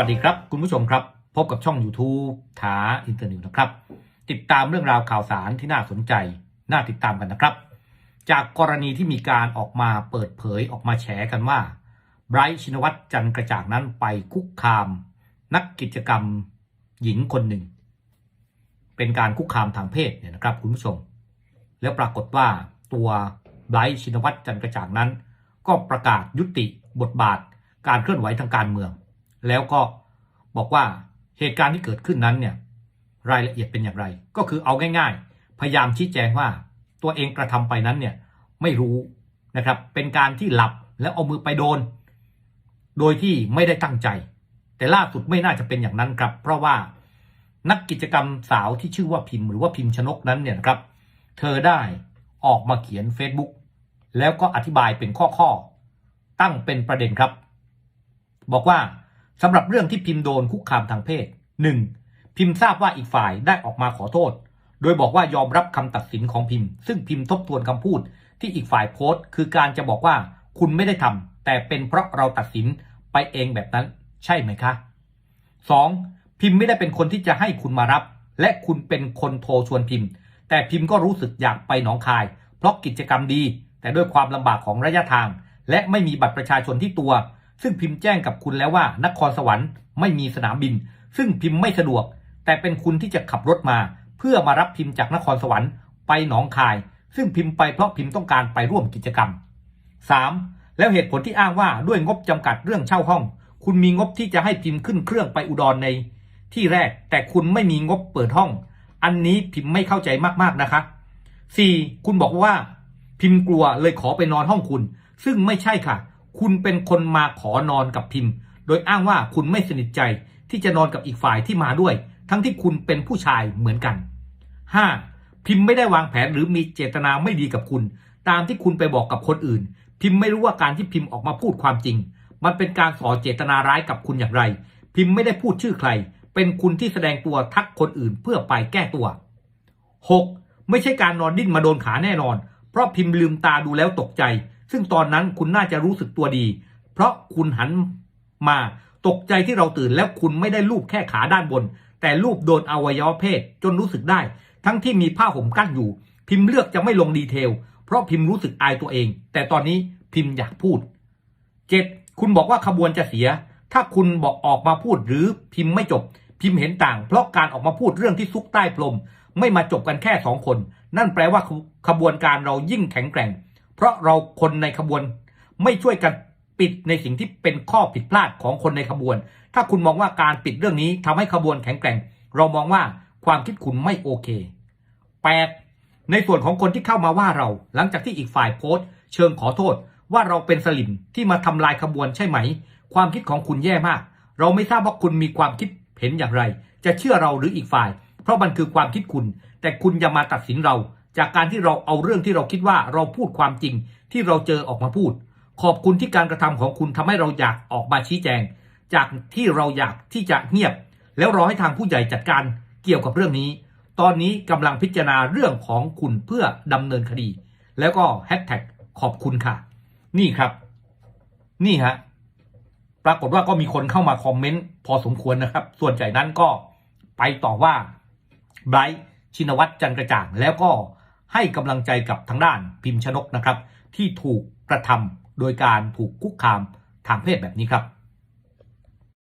วัสดีครับ คุณผู้ชมครับ พบกับช่อง YouTube ถาอินเตอร์นิวนะครับ ติดตามเรื่องราวข่าวสารที่น่าสนใจ น่าติดตามกันนะครับ จากกรณีที่มีการออกมาเปิดเผยออกมาแฉกันว่าไบรท์ชินวัตรจันกระจ่างนั้นไปคุกคาม นักกิจกรรมหญิงคนหนึ่ง เป็นการคุกคามทางเพศเนี่ยนะครับ คุณผู้ชม แล้วปรากฏว่าตัวไบรท์ชินวัตรจันกระจ่างนั้น ก็ประกาศยุติบทบาทการเคลื่อนไหวทางการเมือง แล้วก็บอกว่าเหตุการณ์ที่เกิดขึ้นนั้นเนี่ยรายละเอียดเป็นอย่างไร ก็คือเอาง่าย ๆ พยายามชี้แจงว่าตัวเองกระทำไปนั้นเนี่ยไม่รู้นะครับเป็นการที่หลับแล้วเอามือไปโดน โดยที่ไม่ได้ตั้งใจ แต่ล่าสุดไม่น่าจะเป็นอย่างนั้นครับ เพราะว่านักกิจกรรมสาวที่ชื่อว่าพิมพ์หรือว่าพิมพ์ชนกนั้นเนี่ยนะครับ เธอได้ออกมาเขียน Facebook แล้วก็อธิบายเป็นข้อๆตั้งเป็นประเด็นครับ บอกว่า สำหรับเรื่องที่พิมพ์โดนคุกคามทางเพศ 1. พิมพ์ทราบว่าอีกฝ่ายได้ออกมาขอโทษ โดยบอกว่ายอมรับคำตัดสินของพิมพ์ ซึ่งพิมพ์ทบทวนคำพูดที่อีกฝ่ายโพสต์ คือการจะบอกว่าคุณไม่ได้ทำแต่เป็นเพราะเราตัดสินไปเองแบบนั้น ใช่ไหมคะ 2. พิมพ์ไม่ได้เป็นคนที่จะให้คุณมารับ และคุณเป็นคนโทรชวนพิมพ์ แต่พิมพ์ก็รู้สึกอยากไปหนองคาย เพราะกิจกรรมดี แต่ด้วยความลำบากของระยะทาง และไม่มีบัตรประชาชนที่ตัว ซึ่งพิมพ์แจ้งกับคุณแล้วว่านครสวรรค์ไม่มีสนามบิน ซึ่งพิมพ์ไม่สะดวก แต่เป็นคุณที่จะขับรถมา เพื่อมารับพิมพ์จากนครสวรรค์ไปหนองคาย ซึ่งพิมพ์ไปเพราะพิมพ์ต้องการไปร่วมกิจกรรม 3. แล้วเหตุผลที่อ้างว่าด้วยงบจำกัดเรื่องเช่าห้อง คุณมีงบที่จะให้พิมพ์ขึ้นเครื่องไปอุดรใน ที่แรกแต่คุณไม่มีงบเปิดห้อง อันนี้พิมพ์ไม่เข้าใจมากๆนะคะ 4. คุณบอกว่า พิมพ์กลัวเลยขอไปนอนห้องคุณ ซึ่งไม่ใช่ค่ะ คุณเป็นคนมาขอนอนกับพิมพ์ โดยอ้างว่าคุณไม่สนิทใจที่จะนอนกับอีกฝ่ายที่มาด้วย ทั้งที่คุณเป็นผู้ชายเหมือนกัน 5. พิมพ์ไม่ได้วางแผนหรือมีเจตนาไม่ดีกับคุณ ตามที่คุณไปบอกกับคนอื่น พิมพ์ไม่รู้ว่าการที่พิมพ์ออกมาพูดความจริง มันเป็นการส่อเจตนาร้ายกับคุณอย่างไร พิมพ์ไม่ได้พูดชื่อใคร เป็นคุณที่แสดงตัวทักคนอื่นเพื่อไปแก้ตัว 6. ไม่ใช่การนอนดิ้นมาโดนขาแน่นอน เพราะพิมพ์ลืมตาดูแล้วตกใจ ซึ่งตอนนั้นคุณน่าจะรู้สึกตัวดี เพราะคุณหันมาตกใจที่เราตื่นแล้วคุณไม่ได้ลูบแค่ขาด้านบน แต่ลูบโดนอวัยวะเพศจนรู้สึกได้ ทั้งที่มีผ้าห่มกั้นอยู่ พิมพ์เลือกจะไม่ลงดีเทล เพราะพิมพ์รู้สึกอายตัวเอง แต่ตอนนี้พิมพ์อยากพูด 7. คุณบอกว่าขบวนจะเสีย ถ้าคุณบอกออกมาพูดหรือพิมพ์ไม่จบ พิมพ์เห็นต่าง เพราะการออกมาพูดเรื่องที่ซุกใต้พรมไม่มาจบกันแค่สองคน นั่นแปลว่าขบวนการเรายิ่งแข็งแกร่ง เพราะเราคนในขบวนไม่ช่วยกันปิดในสิ่งที่เป็นข้อผิดพลาดของคนในขบวน ถ้าคุณมองว่าการปิดเรื่องนี้ทำให้ขบวนแข็งแกร่ง เรามองว่าความคิดคุณไม่โอเค 8. ในส่วนของคนที่เข้ามาว่าเรา หลังจากที่อีกฝ่ายโพสต์ เชิงขอโทษว่าเราเป็นสลิมที่มาทำลายขบวนใช่ไหม ความคิดของคุณแย่มาก เราไม่ทราบว่าคุณมีความคิดเห็นอย่างไร จะเชื่อเราหรืออีกฝ่าย เพราะมันคือความคิดคุณ แต่คุณอย่ามาตัดสินเรา จากการที่เราเอาเรื่องที่เราคิดว่าเราพูดความจริงที่เราเจอออกมาพูด ขอบคุณที่การกระทำของคุณทำให้เราอยากออกมาชี้แจง จากที่เราอยากที่จะเงียบ แล้วรอให้ทางผู้ใหญ่จัดการเกี่ยวกับเรื่องนี้ ตอนนี้กำลังพิจารณาเรื่องของคุณเพื่อดำเนินคดี แล้วก็แฮชแท็กขอบคุณค่ะ นี่ครับ นี่ฮะปรากฏว่าก็มีคนเข้ามาคอมเมนต์พอสมควรนะครับ ส่วนใหญ่นั้นก็ไปต่อว่าไบรท์ชินวัตรจันกระจ่างแล้วก็ ให้กำลังใจกับทางด้านพิมพ์ชนกนะครับ ที่ถูกกระทำโดยการถูกคุกคามทางเพศแบบนี้ครับ